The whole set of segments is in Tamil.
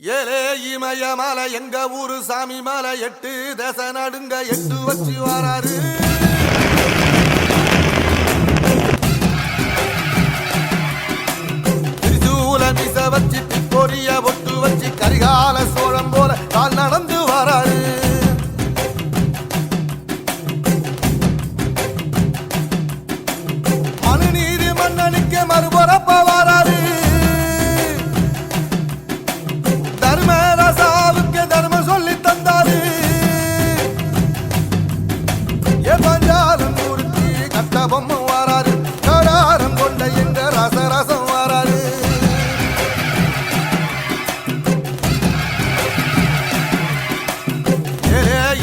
ஏலே இமய மலை எங்க ஊரு சாமி மலை எட்டு தச நடுங்க எட்டு வச்சு வராரு. திரிசூல மிச வச்சு பொரிய ஒட்டு வச்சு கரிகால சோழம் போல கால் நடந்து கட்டபொம்மை வாராரு கடாரம் கொண்ட எங்க ரசரசம் வாராரு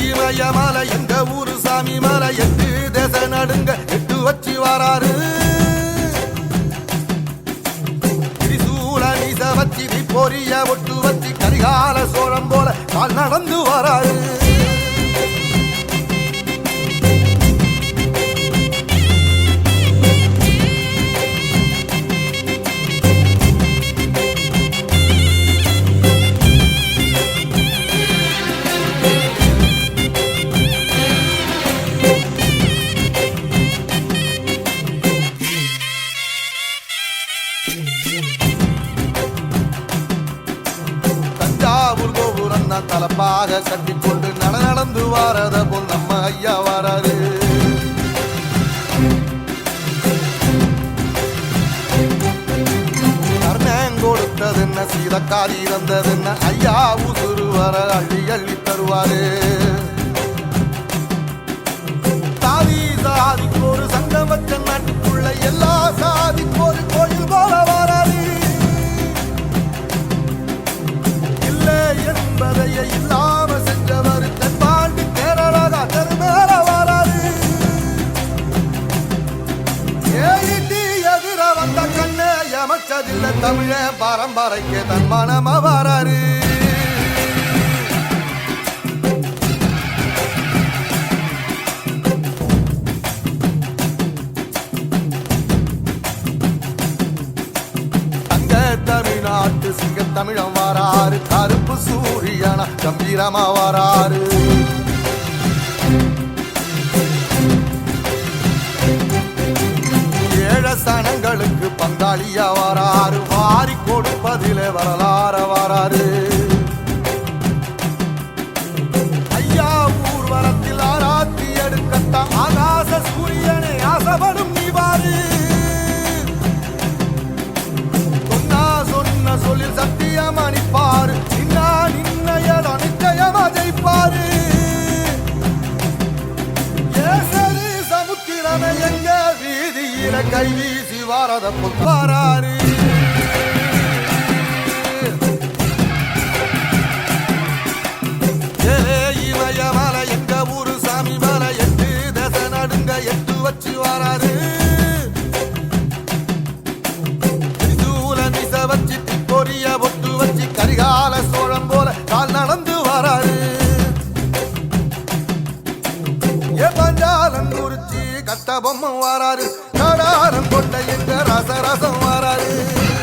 இமய மலை எங்க ஊரு சாமி மலை எட்டு தேச நடுங்க எட்டு வச்சு வாராரு பொரிய ஒட்டு வச்சு கரிகால சோழம் போல கால் நடந்து வராரு கோபுரம் தான் தலப்பாக கட்டிக்கொண்டு நட நடந்து வாரத போல் நம்ம ஐயா வராரு. கொடுத்தது என்ன சீதக்காரி இறந்தது என்ன ஐயா உசுறு வர அள்ளி அள்ளி தருவாரு. கண்ணே தமிழ பரம்பரைக்கு தன் மனம வராரு தமிழ்நாட்டு சிங்க தமிழம் வராரு கருப்பு சூரியனா கம்பீரமா வராரு ஏழ சனங்களுக்கு பங்காளியா வரலாற வராரு ஐயா ஊர்வலத்தில் ஆராத்தி எடுக்கத்தான் ஆகாச சூரியனை ஆசைப்படும் நீ வாரு சொன்னா சொன்ன சொல்லில் சத்தியம் அணிப்பாரு நின்னா நின்னையட நிச்சயமா ஜெயிப்பாரு. ஏசரி சமுத்திரமே எங்க வீதியில கை வீசி வாரத பொத்தாராரு கால் நடந்து வாராரு. கடாரம் கொண்ட எங்க ரசரசம் வாராரு.